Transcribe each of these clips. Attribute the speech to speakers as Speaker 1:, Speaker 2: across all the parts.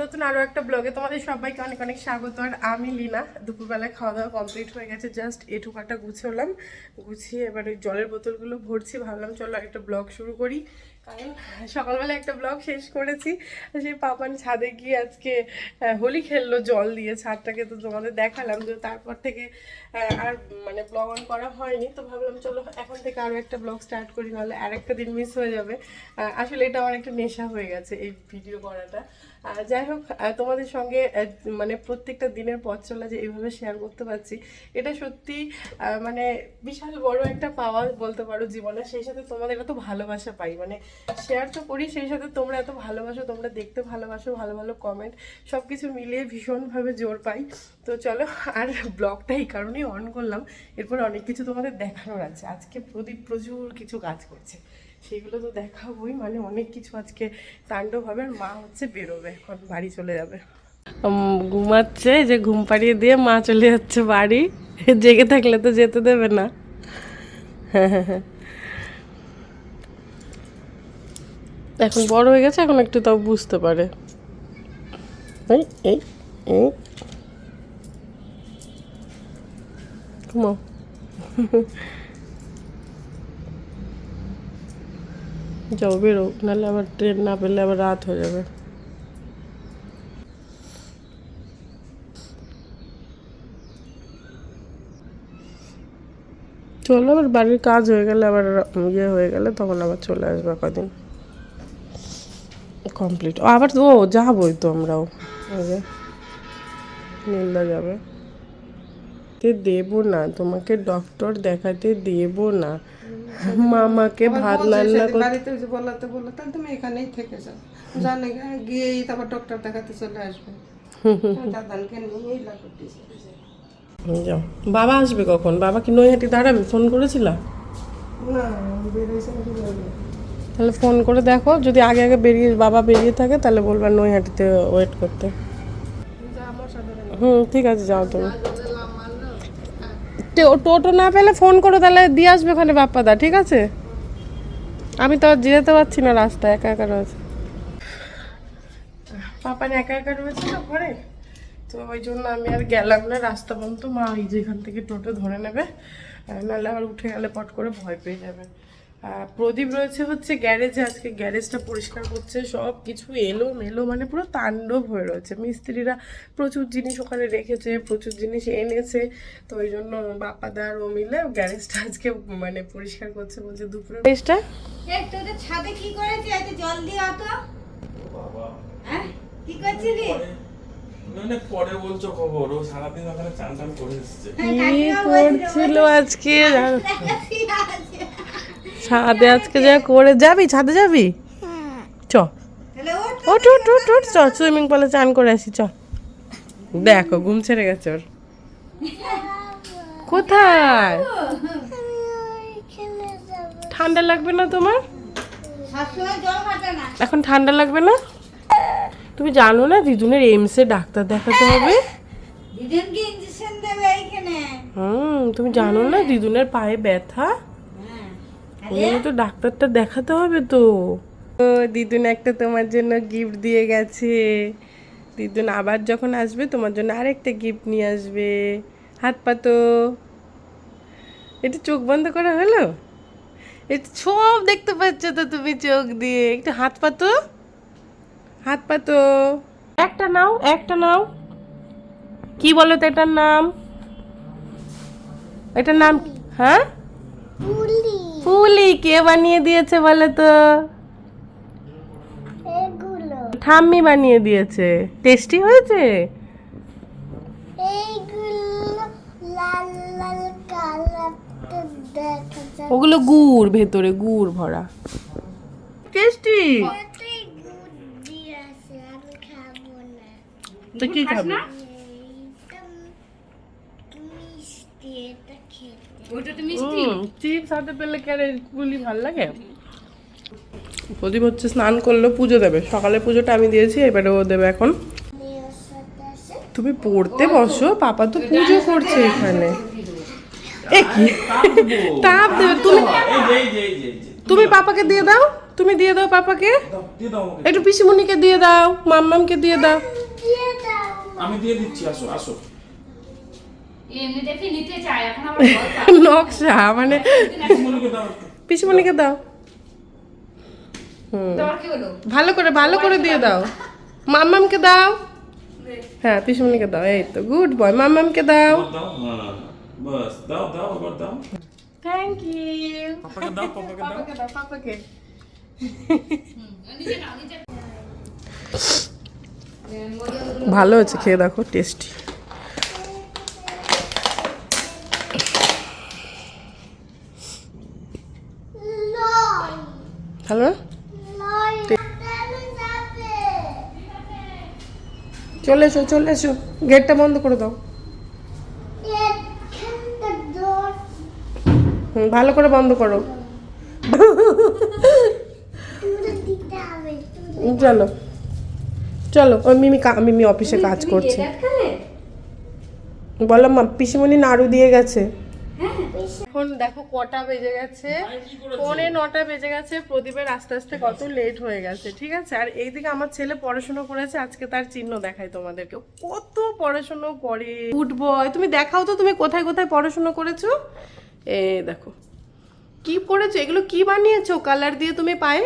Speaker 1: নতুন আরও একটা ব্লগে তোমাদের সবাইকে অনেক অনেক স্বাগত। আর আমি লীনা। দুপুরবেলায় খাওয়া দাওয়া কমপ্লিট হয়ে গেছে। জাস্ট এটুকাটা গুছোলাম গুছিয়ে এবার ওই জলের বোতলগুলো ভরছি। ভাবলাম, চলো একটা ব্লগ শুরু করি। কারণ সকালবেলা একটা ব্লগ শেষ করেছি। সেই পাপান ছাদে গিয়ে আজকে হোলি খেললো, জল দিয়ে ছাদটাকে তো তোমাদের দেখালাম। তো তারপর থেকে আর মানে ব্লগ অন করা হয়নি। তো ভাবলাম, চলো এখন থেকে আরও একটা ব্লগ স্টার্ট করি। নাহলে আর একটা দিন মিস হয়ে যাবে। আসলে এটা আমার একটা নেশা হয়ে গেছে এই ভিডিও করাটা। আহ, যাই হোক তোমাদের সঙ্গে মানে প্রত্যেকটা দিনের পথ চলা যে এইভাবে শেয়ার করতে পারছি এটা সত্যি মানে বিশাল বড় একটা পাওয়া বলতে পারো জীবনে সেই সাথে তোমাদের এত ভালোবাসা পাই। মানে শেয়ার তো করি সেই সাথে তোমরা এত ভালোবাসো তোমরা দেখতে ভালোবাসো ভালো ভালো কমেন্ট সব কিছু মিলিয়ে ভীষণভাবে জোর পাই। তো চলো আর ব্লগটা এই কারণেই অন করলাম। এরপর অনেক কিছু তোমাদের দেখানোর আছে। আজকে প্রদীপ প্রচুর কিছু কাজ করছে। সেগুলো তো দেখাবোই মানে অনেক কিছু আজকে তাণ্ডব হবে আর মা হচ্ছে বেরোবে, এখন বাড়ি চলে যাবে। ঘুমাচ্ছে যে ঘুম পাড়িয়ে দিয়ে মা চলে যাচ্ছে বাড়ি, জেগে থাকলে তো যেতে দেবে না। এখন বড় হয়ে গেছে, এখন একটু তাও বুঝতে পারে। এই এই এই। ঘুমাও। যাও, বেরো। নাহলে আবার ট্রেন না পেলে আবার রাত হয়ে যাবে। চলো, আবার বাড়ির কাজ হয়ে গেলে আবার ইয়ে হয়ে গেলে তখন আবার চলে আসবে কদিন। কমপ্লিট আবার ও, যাবোই তো আমরাও। নীলদা যাবে। তে দেবো না তোমাকে ডক্টর দেখাতে দেবো না। মামাকে ভাত রান্না করতে
Speaker 2: বাড়িতে যে বলাতে বলল তাহলে তুমি এখানেই থেকে যাও। জানে গিয়েই তারপর ডক্টর দেখাতে চলে আসবে। দাদানকে নিয়েই লাগবে
Speaker 1: যাও। বাবা আসবে কখন? বাবা কি নৈহাটি দাঁড়াবে? ফোন করেছিলা?
Speaker 2: না বেরিয়েছে নাকি বলবে
Speaker 1: তাহলে ফোন করে দেখো যদি আগে আগে বেরিয়ে বাবা বেরিয়ে থাকে তাহলে বলবা নৈহাটিতে ওয়েট করতে। হুম ঠিক আছে যাও তুমি। টোটো না পেলে ফোন করো, তাহলে দিয়ে আসবে ওখানে বাপ্পাদা, ঠিক আছে? আমি তো আর যেতে পারছি না রাস্তা একা একা রয়েছে। পাপার একা একা রয়েছে না ঘরে? তো ওই জন্য আমি আর গেলাম না, রাস্তা বন্ধ। মা এই যে এখান থেকে টোটো ধরে নেবে নাহলে আবার উঠে গেলে পট করে ভয় পেয়ে যাবে। প্রদীপ রয়েছে হচ্ছে গ্যারেজে আজকে গ্যারেজটা পরিষ্কার করছে সব কিছু এলো মেলো মানে পুরো তাণ্ডব হয়ে রয়েছে। মিস্ত্রিরা প্রচুর জিনিস ওখানে রেখেছে প্রচুর জিনিস এনেছে তো ওই জন্য বাপাদার ও মিলে গ্যারেজটা আজকে মানে পরিষ্কার করছে বলছে দুপুরে। গ্যারেজটা?
Speaker 3: ছাদে কি করেছি? এত জল দিয়ে অত হ্যাঁ? কি করছিলি?
Speaker 4: মানে পরে বলছো খবর। ও সারাদিন ওখানে চান টান করে এসছে।
Speaker 1: কি করছিল আজকে? ছাদে আজকে যা করে যাবি? ছাদে যাবি? চ।
Speaker 3: ওঠ
Speaker 1: ওঠ ওঠ ওঠ চ। সুইমিং পুলে চান করে আসি চ। দেখো ঘুম ছেড়ে গেছে ওর। কোথায়? ঠান্ডা লাগবে না তোমার? এখন ঠান্ডা লাগবে না? তুমি জানো না দিদুনের এইমসে ডাক্তার দেখাতে হবে? হুম তুমি জানো না দিদুনের পায়ে ব্যথা? ওই তো ডাক্তারটা দেখাতে হবে তো। ও দিদুন একটা তোমার জন্য গিফট দিয়ে গেছে। দিদুন আবার যখন আসবে তোমার জন্য আরেকটা গিফট নিয়ে আসবে। হাত পাতো এটা চোখ বন্ধ করা হলো? এটা সব দেখতে পাচ্ছ তো তুমি চোখ দিয়ে। একটু হাত পাতো হাত পাতো একটা নাও একটা নাও। কি বলো তো এটার নাম? এটার নাম হ্যাঁ? ফুলি কে বানিয়ে দিয়েছে বলে তো ঠাম্মি বানিয়ে দিয়েছে। টেস্টি হয়েছে? ওগুলো গুড় ভেতরে গুড় ভরা। টেস্টি? তো কি খাবি? চিপস হাতে পেলে কেন গুলি ভালো লাগে? প্রদীপ হচ্ছে স্নান করল পুজো দেবে। সকালে পুজোটা আমি দিয়েছি এবারে ও দেবে এখন। তুমি পড়তে বসো পাপা তো পুজো করছে এখানে। তাপ দেবে তুমি তুমি পাপাকে দিয়ে দাও তুমি দিয়ে দাও পাপাকে।
Speaker 4: দিয়ে দাও
Speaker 1: একটু পিসিমণিকে দিয়ে দাও মাম্মামকে দিয়ে দাও।
Speaker 4: আমি দিয়ে দিচ্ছি আসো আসো
Speaker 3: এমনি দেখে নিতে চাই এখন আবার দরকার।
Speaker 1: নকশা মানে
Speaker 4: পিসিমণিকে দাও
Speaker 3: হলো?
Speaker 1: ভালো করে ভালো করে দিয়ে দাও। মাম্মামকে দাও। হ্যাঁ পিসিমণিকে দাও। এই তো গুড বয় মাম্মামকে দাও।
Speaker 4: এবার হ্যাঁ বাস দাও দাও দাও।
Speaker 1: থ্যাংক ইউ
Speaker 4: পাপাকে দাও পাপাকে দাও।
Speaker 1: পাপাকে দাও পাপাকে।
Speaker 3: নিচে নাও নিচে
Speaker 1: ভালো হচ্ছে খেয়ে দেখো টেস্টি ভালো? চলে এসো চলে এসো। গেটটা বন্ধ করে দাও। হুম, ভালো করে বন্ধ করো। চলো চলো ওই মিমি কা- মিমি অফিসে কাজ করছে। বললাম মা, পিসিমণি নাড়ু দিয়ে গেছে। এখন দেখো কটা বেজে গেছে। পৌনে নটা বেজে গেছে প্রদীপের আস্তে আস্তে কত লেট হয়ে গেছে ঠিক আছে? আর এইদিকে আমার ছেলে পড়াশোনা করেছে আজকে তার চিহ্ন দেখায় তোমাদেরকে। কত পড়াশোনা করে। বয় তুমি দেখাও তো তুমি কোথায় কোথায় পড়াশোনা করেছ। এ দেখো। কি করেছ? এগুলো কি বানিয়েছো? কালার দিয়ে তুমি পায়ে?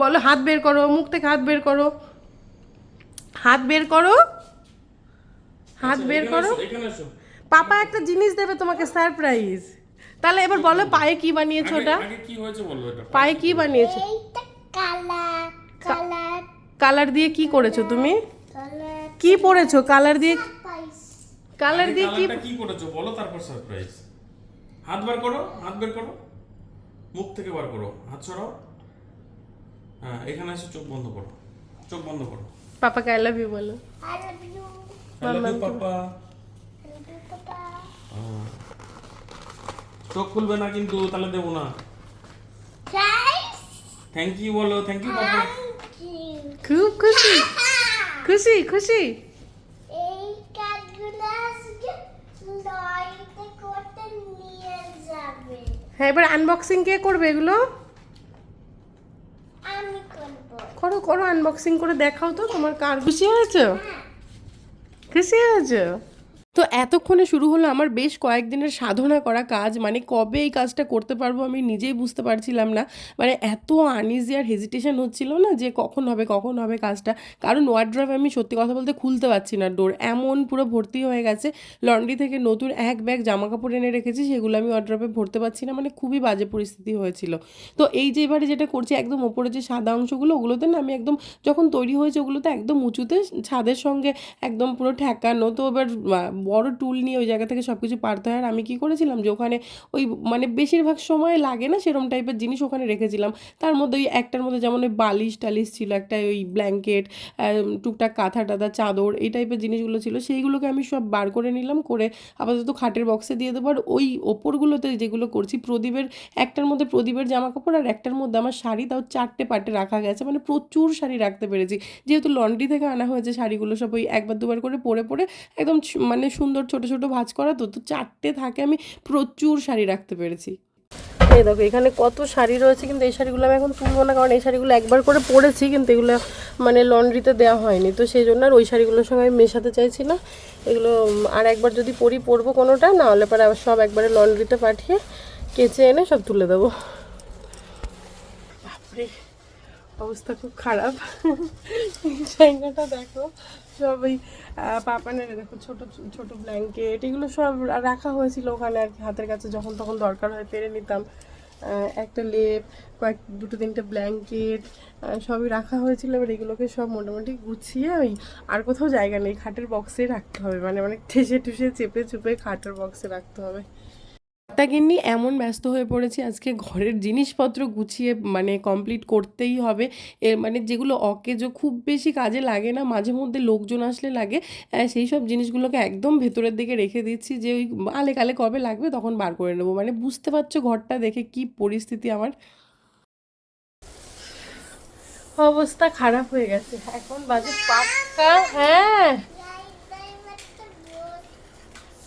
Speaker 1: বলো হাত বের করো মুখ থেকে হাত বের করো। হাত বের করো। হাত বের করো। পাপা একটা জিনিস দেবে তোমাকে সারপ্রাইজ। তাহলে এবার বলো পায়ে কি বানিয়েছো ওটা?
Speaker 4: কি হয়েছে বলব এটা?
Speaker 1: পায়ে কি বানিয়েছো? কালার দিয়ে কি করেছ তুমি? কি পড়েছো কালার দিয়ে কালার দিয়ে কি
Speaker 4: কি করেছ? বলো তারপর সারপ্রাইজ। হাত বার করো হাত বের করো। মুখ থেকে বার করো। হাত সরাও। হ্যাঁ এখানে এসে চোখ বন্ধ করো। চোখ বন্ধ করো।
Speaker 1: পাপাকে আই লাভ ইউ বলো।
Speaker 4: হ্যালো পাপা। হ্যাঁ। চোখ খুলবে না কিন্তু তাহলে দেবো না। থ্যাংক ইউ বলো থ্যাংক ইউ পাপা
Speaker 1: খুব খুশি। খুশি খুশি।
Speaker 5: এই কাঠগুলো লরিতে করতে নিয়ে যাবে।
Speaker 1: হ্যাঁ এবার আনবক্সিং কে করবে এগুলো?
Speaker 5: আমি করব।
Speaker 1: করো করো আনবক্সিং করে দেখাও তো তোমার কার খুশি হয়েছো। খুশি হয়েছো? তো এতক্ষণে শুরু হলো আমার বেশ কয়েকদিনের সাধনা করা কাজ মানে কবে এই কাজটা করতে পারব আমি নিজেই বুঝতে পারছিলাম না। মানে এত আনইজি আর হেজিটেশন হচ্ছিল না যে কখন হবে কখন হবে কাজটা। কারণ ওয়ার্ড্রপ আমি সত্যি কথা বলতে খুলতে পারছি না। ডোর এমন পুরো ভর্তি হয়ে গেছে লন্ড্রি থেকে নতুন এক ব্যাগ জামা কাপড় এনে রেখেছি, সেগুলো আমি ওয়ার্ড্রপে ভরতে পারছি না মানে খুবই বাজে পরিস্থিতি হয়েছিল। তো এই যে এবারে যেটা করছি, একদম ওপরে যে সাদা অংশগুলো, ওগুলোতে না আমি একদম যখন তৈরি হয়েছে, ওগুলোতে একদম উঁচুতে ছাদের সঙ্গে একদম পুরো ঠেকানো। তো এবার বড় টুল নিয়ে ওই জায়গা থেকে সব কিছু পারতে হয়। আর আমি কি করেছিলাম যে ওখানে ওই মানে বেশিরভাগ সময় লাগে না সেরম টাইপের জিনিস ওখানে রেখেছিলাম। তার মধ্যে ওই একটার মধ্যে যেমন ওই বালিশ টালিশ ছিল, একটা ওই ব্ল্যাঙ্কেট টুকটাক কাঁথা টাথা, চাদর এই টাইপের জিনিসগুলো ছিল, সেইগুলোকে আমি সব বার করে নিলাম, করে আপাতত খাটের বক্সে দিয়ে দেবো। আর ওই ওপরগুলোতে যেগুলো করছি, প্রদীপের একটার মধ্যে প্রদীপের জামা কাপড় আর একটার মধ্যে আমার শাড়ি, তাও চারটে পাটে রাখা গেছে। মানে প্রচুর শাড়ি রাখতে পেরেছি। যেহেতু লন্ড্রি থেকে আনা হয়েছে শাড়িগুলো সব ওই একবার দুবার করে পরে পরে একদম মানে সুন্দর ছোট ছোট ভাঁজ করা তো তো চারটে থাকে আমি প্রচুর শাড়ি রাখতে পেরেছি। এই দেখো, এখানে কত শাড়ি রয়েছে, কিন্তু এই শাড়িগুলো আমি এখন তুলবো না, কারণ এই শাড়িগুলো একবার করে পরেছি, কিন্তু এগুলো মানে লন্ড্রিতে দেওয়া হয়নি। তো সেই জন্য আর ওই শাড়িগুলোর সঙ্গে আমি মেশাতে চাইছি না। এগুলো আর একবার যদি পরি, পরবো কোনোটা, না হলে পরে সব একবারে লন্ড্রিতে পাঠিয়ে কেচে এনে সব তুলে দেবো। বাপরে, অবস্থা খুব খারাপ। জায়গাটা দেখো সব ওই পাপানের দেখো ছোট ছোট ব্ল্যাঙ্কেট এগুলো সব রাখা হয়েছিল ওখানে আর কি হাতের কাছে যখন তখন দরকার হয় পেরে নিতাম। একটা লেপ কয়েক, দুটো তিনটে ব্ল্যাঙ্কেট সবই রাখা হয়েছিল। এবার এগুলোকে সব মোটামুটি গুছিয়ে ওই আর কোথাও জায়গা নেই, খাটের বক্সে রাখতে হবে। মানে অনেক ঠেসে ঠুসে চেপে চুপে খাটের বক্সে রাখতে হবে। গিন্নি, এমন ব্যস্ত হয়ে পড়েছি আজকে ঘরের জিনিসপত্র গুছিয়ে মানে কমপ্লিট করতেই হবে। এ মানে যেগুলো অকেজো খুব বেশি কাজে লাগে না, মাঝে মধ্যে লোকজন আসলে লাগে সেই সব জিনিসগুলোকে একদম ভেতরের দিকে রেখে দিচ্ছি যে ওই আলে কালে কবে লাগবে তখন বার করে নেব। মানে বুঝতে পারছ ঘরটা দেখে কি পরিস্থিতি আমার? অবস্থা খারাপ হয়ে গেছে। এখন বাজে পাক্কা হ্যাঁ।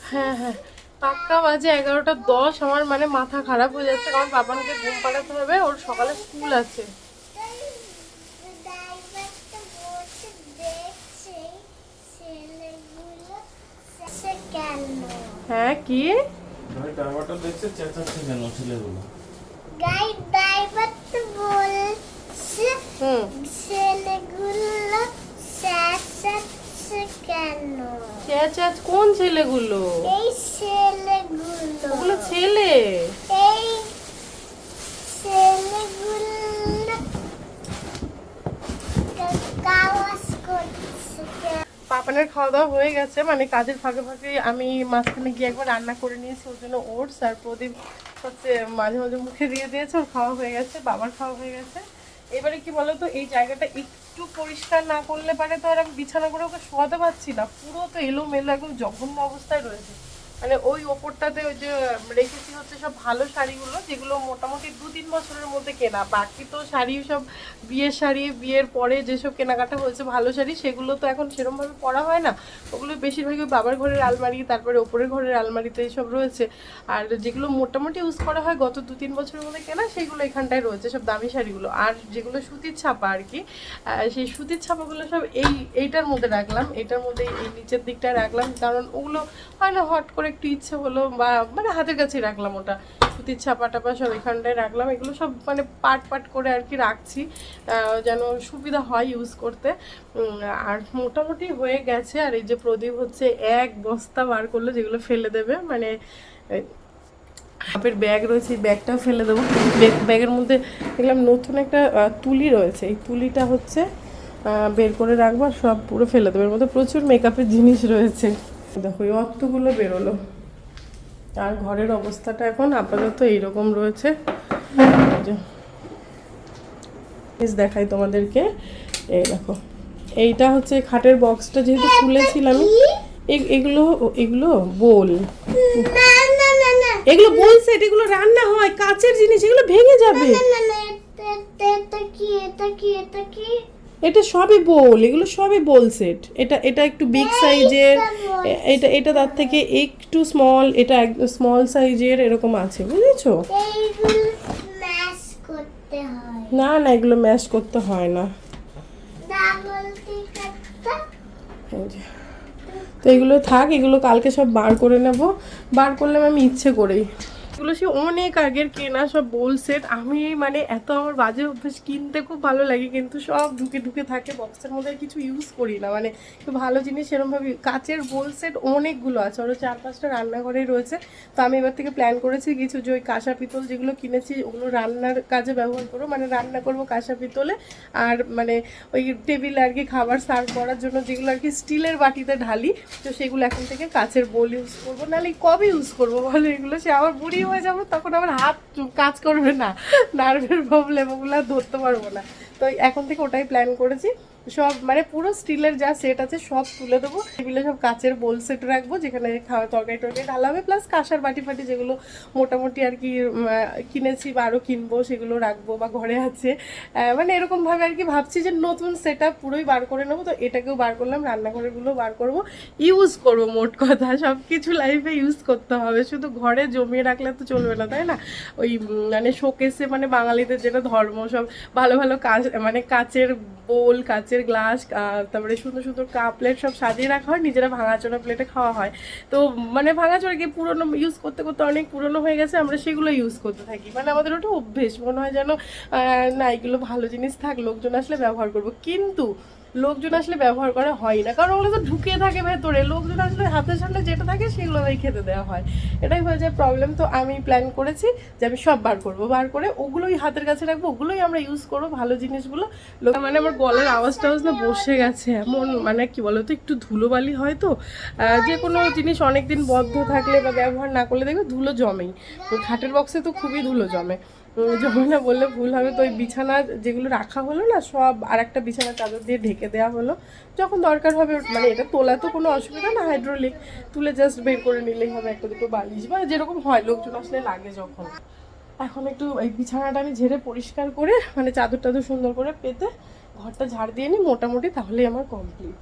Speaker 1: হ্যাঁ হ্যাঁ। পাক্কা বাজে এগারোটা দশ আমার মানে মাথা খারাপ হয়ে যাচ্ছে কারণ বাবানকে ঘুম পাঠাতে হবে ওর সকালে স্কুল আছে। হ্যাঁ কি?
Speaker 4: ছেলেগুলো?
Speaker 5: কেন?
Speaker 1: চেঁচাচ কোন ছেলেগুলো?
Speaker 5: এই ছেলেগুলো।
Speaker 1: ওগুলো ছেলে?
Speaker 5: এই ছেলেগুলো কাওয়াজ করছে?
Speaker 1: পাপানের খাওয়া দাওয়া হয়ে গেছে মানে কাজের ফাঁকে ফাঁকে আমি মাঝখানে গিয়ে একবার রান্না করে নিয়েছি ওর জন্য ওটস আর প্রদীপ হচ্ছে মাঝে মাঝে মুখে দিয়ে দিয়েছে ওর খাওয়া হয়ে গেছে বাবার খাওয়া হয়ে গেছে। এবারে কি বলতো এই জায়গাটা একটু পরিষ্কার না করলে পারে তো আর আমি বিছানা করে ওকে শোয়াতে পারছি না। পুরো তো এলোমেলো একদম জঘন্য অবস্থায় রয়েছে। মানে ওই ওপরটাতে ওই যে রেখেছি হচ্ছে সব ভালো শাড়িগুলো, যেগুলো মোটামুটি দু তিন বছরের মধ্যে কেনা। বাকি তো শাড়ি সব বিয়ের শাড়ি, বিয়ের পরে যেসব কেনাকাটা হয়েছে ভালো শাড়ি, সেগুলো তো এখন সেরমভাবে পরা হয় না। ওগুলো বেশিরভাগই বাবার ঘরের আলমারি, তারপরে ওপরের ঘরের আলমারিতে এইসব রয়েছে। আর যেগুলো মোটামুটি ইউজ করা হয় গত দু তিন বছরের মধ্যে কেনা, সেগুলো এখানটায় রয়েছে সব দামি শাড়িগুলো। আর যেগুলো সুতির ছাপা আর কি সেই সুতির ছাপাগুলো সব এই, এইটার মধ্যে রাখলাম। এটার মধ্যে এই নিচের দিকটায় রাখলাম, কারণ ওগুলো হয় না, হট করে একটু ইচ্ছে হলো বা মানে হাতের কাছেই রাখলাম ওটা। সুতির ছাপা টাপা সব এখানটায় রাখলাম। এগুলো সব মানে পাট পাট করে আর কি রাখছি যেন সুবিধা হয় ইউজ করতে। আর মোটামুটি হয়ে গেছে। আর এই যে প্রদীপ হচ্ছে এক বস্তা বার করল যেগুলো ফেলে দেবে। মানে হাফের ব্যাগ রয়েছে ব্যাগটাও ফেলে দেবো। ব্যাগের মধ্যে দেখলাম নতুন একটা তুলি রয়েছে। এই তুলিটা হচ্ছে বের করে রাখব সব পুরো ফেলে দেবো। এর মধ্যে প্রচুর মেকআপের জিনিস রয়েছে। দেখো অতগুলো বেরোলো। আর ঘরের অবস্থাটা এখন আপাতত এইরকম রয়েছে। দেখাই তোমাদেরকে। এই দেখো, এইটা হচ্ছে খাটের বক্সটা যেহেতু খুলেছিলাম এগুলো এগুলো বোল। এগুলো বোল সেট এগুলো রান্না হয়, কাচের জিনিস, এগুলো ভেঙে যাবে।
Speaker 5: এটা কি এটা কি এটা কি?
Speaker 1: এটা সবই বোল এগুলো সবই বোল সেট এটা এটা একটু বিগ সাইজের এটা এটা তার থেকে একটু স্মল এটা স্মল সাইজের এরকম আছে বুঝেছ?
Speaker 5: হয়।
Speaker 1: না না এগুলো ম্যাশ করতে হয় না। তো এগুলো থাক এগুলো কালকে সব বার করে নেব। বার করলাম আমি ইচ্ছে করেই। এগুলো সে অনেক আগের কেনা সব বোল সেট আমি মানে এত আমার বাজে অভ্যাস কিনতে খুব ভালো লাগে, কিন্তু সব ঢুকে ঢুকে থাকে বক্সের মধ্যে। কিছু ইউজ করি না। মানে ভালো জিনিস সেরকমভাবে কাচের বোল সেট অনেকগুলো আছে। আরও চার পাঁচটা রান্নাঘরেই রয়েছে। তো আমি এবার থেকে প্ল্যান করেছি কিছু যে ওই কাঁসা পিতল যেগুলো কিনেছি, ওগুলো রান্নার কাজে ব্যবহার করব। মানে রান্না করব কাঁসা পিতলে। আর মানে ওই টেবিল আর কি খাবার সার্ভ করার জন্য যেগুলো আর কি স্টিলের বাটিতে ঢালি, তো সেগুলো এখন থেকে কাচের বোল ইউজ করব। নাহলে কবে ইউজ করব বলো? এগুলো সে আবার বুড়ি হয়ে যাব, তখন আমার হাত কাজ করবে না। নার্ভের প্রবলেম ওগুলো ধরতে পারব না। তো এখন থেকে ওটাই প্ল্যান করেছি। সব মানে পুরো স্টিলের যা সেট আছে সব তুলে দেবো। টেবিলে সব কাচের বোল সেট রাখব, যেখানে খাওয়া তরকারি টরকারি ঢালা হবে প্লাস কাঁসার বাটি ফাটি যেগুলো মোটামুটি আর কি কিনেছি বা আরও কিনবো, সেগুলো রাখব বা ঘরে আছে। মানে এরকমভাবে আর কি ভাবছি যে নতুন সেট পুরোই বার করে নেব। তো এটাকেও বার করলাম রান্নাঘরেরগুলো বার করব। ইউজ করব মোট কথা সব কিছু লাইফে ইউজ করতে হবে। শুধু ঘরে জমিয়ে রাখলে তো চলবে না, তাই না? ওই মানে শোকেসে মানে বাঙালিদের যেটা ধর্ম, সব ভালো ভালো কাজ মানে কাচের বোল কাচের গ্লাস তারপরে সুন্দর সুন্দর কাপ প্লেট সব সাজিয়ে রাখা হয়, নিজেরা ভাঙাচোরা প্লেটে খাওয়া হয়। তো মানে ভাঙাচোরা কি পুরনো ইউজ করতে করতে অনেক পুরনো হয়ে গেছে, আমরা সেগুলো ইউজ করতে থাকি। মানে আমাদের ওটা অভ্যেস, মনে হয় যেন না, এগুলো ভালো জিনিস থাক, লোকজন আসলে ব্যবহার করব। কিন্তু লোকজন আসলে ব্যবহার করা হয় না। কারণ ওগুলো তো ঢুকে থাকে ভেতরে। লোকজন আসলে হাতের সামনে যেটা থাকে সেগুলোই খেতে দেওয়া হয়। এটাই হয়ে যায় প্রবলেম তো আমি প্ল্যান করেছি যে আমি সব বার করব। বার করে ওগুলোই হাতের কাছে রাখব, ওগুলোই আমরা ইউজ করব ভালো জিনিসগুলো। লোক মানে আমার গলার আওয়াজ টাওয়াজ না বসে গেছে। এমন মানে কি বলতো, একটু ধুলোবালি হয় তো। যে কোনো জিনিস অনেক দিন বদ্ধ থাকলে বা ব্যবহার না করলে দেখবে ধুলো জমেই। তো খাটের বক্সে তো খুবই ধুলো জমে। উম, জমে না বললে ভুল হবে। তো ওই বিছানা যেগুলো রাখা হলো না সব আর একটা বিছানা চাদর দিয়ে ঢেকে দেওয়া হলো। যখন দরকার হবে মানে এটা তোলা তো কোনো অসুবিধা না হাইড্রোলিক তুলে জাস্ট বের করে নিলেই হবে একটা দুটো বালিশ বা যেরকম হয় লোকজন আসলে লাগে যখন। এখন একটু এই বিছানাটা আমি ঝেড়ে পরিষ্কার করে মানে চাদর টাদর সুন্দর করে পেতে ঘরটা ঝাড় দিয়ে নিই মোটামুটি তাহলেই আমার কমপ্লিট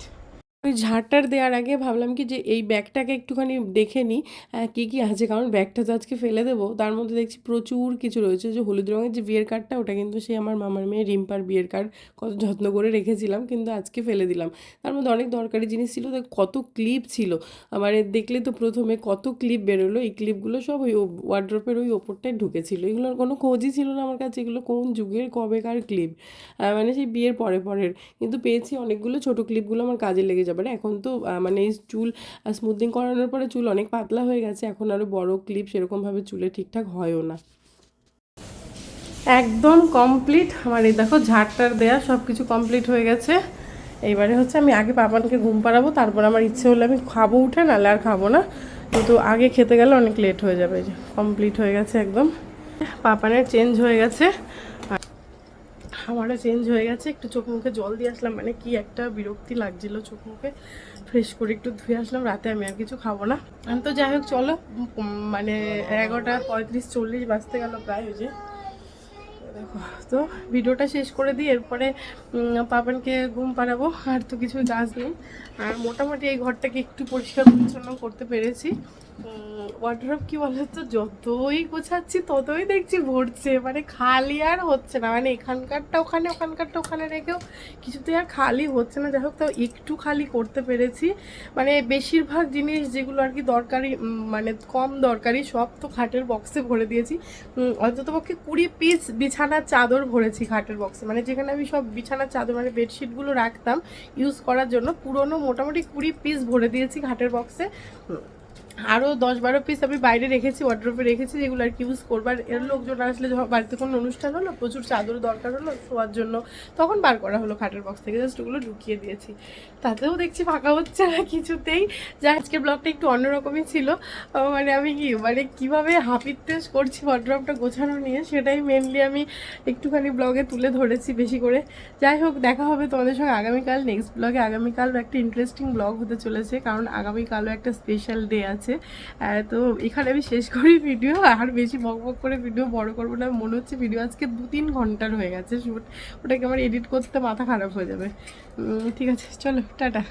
Speaker 1: ওই ঝাড়টার দেওয়ার আগে ভাবলাম কি যে এই ব্যাগটাকে একটুখানি দেখে নিই কী কী আছে। কারণ ব্যাগটা তো আজকে ফেলে দেবো। তার মধ্যে দেখছি প্রচুর কিছু রয়েছে। যে হলুদ রঙের যে বিয়ের কার্ডটা, ওটা কিন্তু সেই আমার মামার মেয়ে রিম্পার বিয়ের কার্ড কত যত্ন করে রেখেছিলাম, কিন্তু আজকে ফেলে দিলাম। তার মধ্যে অনেক দরকারি জিনিস ছিল। তো কত ক্লিপ ছিল। মানে দেখলে তো প্রথমে কত ক্লিপ বেরোলো। এই ক্লিপগুলো সব ওই ওয়ার্ড্রপের ওই ওপরটায় ঢুকেছিল। এগুলোর কোনো খোঁজই ছিল না আমার কাছে এগুলো কোন যুগের, কবেকার ক্লিপ। মানে সেই বিয়ের পরে পরের। কিন্তু পেয়েছি অনেকগুলো ছোটো ক্লিপগুলো আমার কাজে লেগে যাবে না। এখন তো মানে চুল স্মুথিং করানোর পরে চুল অনেক পাতলা হয়ে গেছে। এখন আরও বড় ক্লিপ সেরকমভাবে চুলে ঠিকঠাক হয়ও না। একদম কমপ্লিট আমার এই দেখো ঝাড়টার দেয়া সব কিছু কমপ্লিট হয়ে গেছে। এইবারে হচ্ছে আমি আগে পাপানকে ঘুম পাড়াবো, তারপর আমার ইচ্ছে হলে আমি খাব উঠে নাহলে আর খাব না। কিন্তু আগে খেতে গেলে অনেক লেট হয়ে যাবে। কমপ্লিট হয়ে গেছে একদম। পাপানের চেঞ্জ হয়ে গেছে। আমারও চেঞ্জ হয়ে গেছে। একটু চোখ মুখে জল দিয়ে আসলাম মানে কি একটা বিরক্তি লাগছিল চোখ মুখে। ফ্রেশ করে একটু ধুয়ে আসলাম, রাতে আমি আর কিছু খাব না। তো যাই হোক, চলো মানে এগারোটা পঁয়ত্রিশ চল্লিশ বাজতে গেল প্রায় ওই যে। দেখো, তো ভিডিওটা শেষ করে দিই, এরপরে পাপানকে ঘুম পাড়াবো, আর তো কিছু কাজ নেই। আর মোটামুটি এই ঘরটাকে একটু পরিষ্কার পরিচ্ছন্ন করতে পেরেছি। ওয়ার্ড্রপ কি বলতো, যতই গোছাচ্ছি, ততই দেখছি ভরছে মানে খালি আর হচ্ছে না। মানে এখানকারটা ওখানে, ওখানকারটা ওখানে রেখেও কিছুতেই আর খালি হচ্ছে না। যাই হোক তাও একটু খালি করতে পেরেছি। মানে বেশিরভাগ জিনিস যেগুলো আর কি দরকারি মানে কম দরকারি, সব তো খাটের বক্সে ভরে দিয়েছি। অন্ততপক্ষে কুড়ি পিস বিছানার চাদর ভরেছি খাটের বক্সে মানে যেখানে আমি সব বিছানার চাদর মানে বেডশিটগুলো রাখতাম ইউজ করার জন্য পুরনো মোটামুটি কুড়ি পিস ভরে দিয়েছি খাটের বক্সে আরও দশ বারো পিস আমি বাইরে রেখেছি ওয়ার্ড্রোপে রেখেছি, যেগুলো আর কি ইউজ করবার এর লোকজন আসলে বাড়িতে কোনো অনুষ্ঠান হলো, প্রচুর চাদর দরকার হলো, শোয়ার জন্য তখন বার করা হলো খাটের বক্স থেকে। জাস্ট ওগুলো ঢুকিয়ে দিয়েছি। তাতেও দেখছি ফাঁকা হচ্ছে না কিছুতেই। যা আজকের ব্লগটা একটু অন্যরকমই ছিল। মানে আমি কি মানে কীভাবে হাপিত্তেস করছি ওয়ার্ড্রপটা গোছানো নিয়ে, সেটাই মেনলি আমি একটুখানি ব্লগে তুলে ধরেছি বেশি করে। যাই হোক, দেখা হবে তোমাদের সঙ্গে আগামীকাল নেক্সট ব্লগে আগামীকালও একটা ইন্টারেস্টিং ব্লগ হতে চলেছে, কারণ আগামীকালও একটা স্পেশাল ডে আছে। আহ, তো এখানে আমি শেষ করি ভিডিও। আর বেশি বক বক করে ভিডিও বড় করব না। মনে হচ্ছে ভিডিও আজকে দু তিন ঘণ্টার হয়ে গেছে। শুট ওটাকে আমার এডিট করতে মাথা খারাপ হয়ে যাবে। ঠিক আছে চলো টাটা।